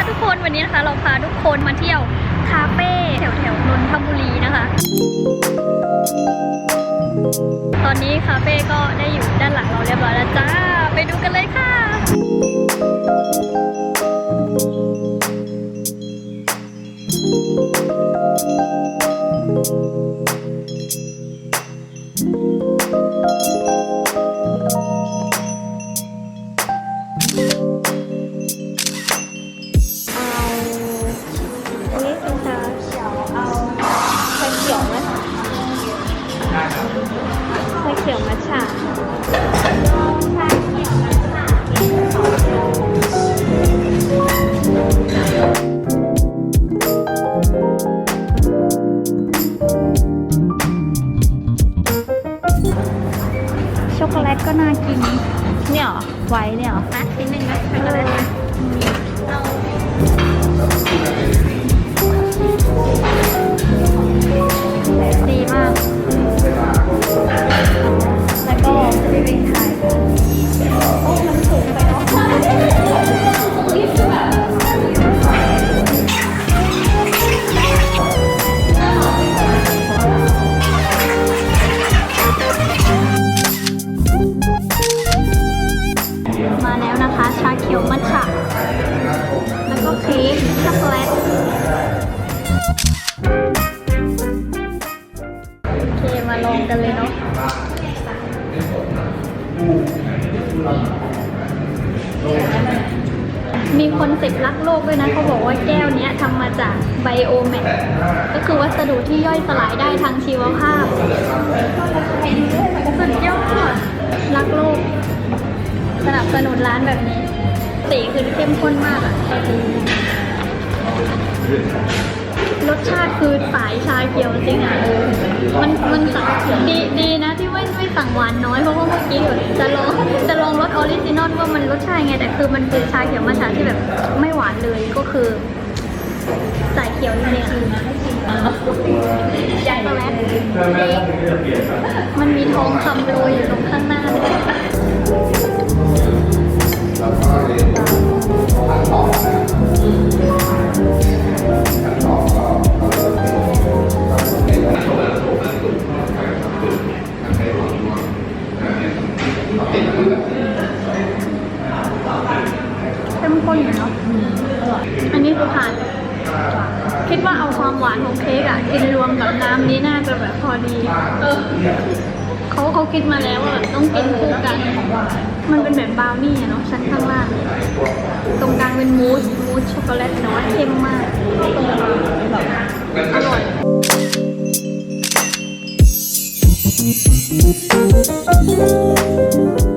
ค่ะทุกคนวันนี้นะคะ เราพาทุกคนมาเที่ยวคาเฟ่แถวแถวนนทบุรีนะคะ ตอนนี้คาเฟ่ก็ได้อยู่ด้านหลังเราเรียบร้อยแล้วจ้า ไปดูกันเลยค่ะเอ ช็อกโกแลตก็น่ากิน เนี่ยเหรอไว้เนี่ยเหรอนะนิดนึงนะช็อกโกแลตนะ เคมาลองกันเลยเนาะมีคอนเซ็ปต์รักโลกด้วยนะ เขาบอกว่าแก้วนี้ทำมาจากไบโอแมทก็คือวัสดุที่ย่อยสลายได้ทางชีวภาพสุดยอดรักโลก สนับสนุนร้านแบบนี้สีคือเข้มข้นมากอะรสชาติคือสายชาเขียวจริงอะเออ มันมันสั่งดีดีนะที่ไม่ไม่สั่งหวานน้อยเพราะว่าเมื่อกี้จะลองจะลองรสออริจินอลว่ามันรสชาติไงแต่คือมันคือชาเขียวมัทฉะที่แบบไม่หวานเลยก็คือสายเขียวจริงๆอะช็อกโกมันมีทองคำโรยอยู่ตรงข้างหน้า ข้มข้นอยู่เนาะอันนี้คือผ่าน คิดว่าเอาความหวานของเค้กอะกินรวมกับน้ำนี้น่าจะแบบพอดี เออเขาเขาคิดมาแล้วว่าแบบต้องกินคู่กัน มันเป็นแบบบราวนี่อะเนาะชั้นข้างล่าง ตรงกลางเป็นมูสมูสช็อกโกแลตแต่ว่าเข้มมากอร่อย Thank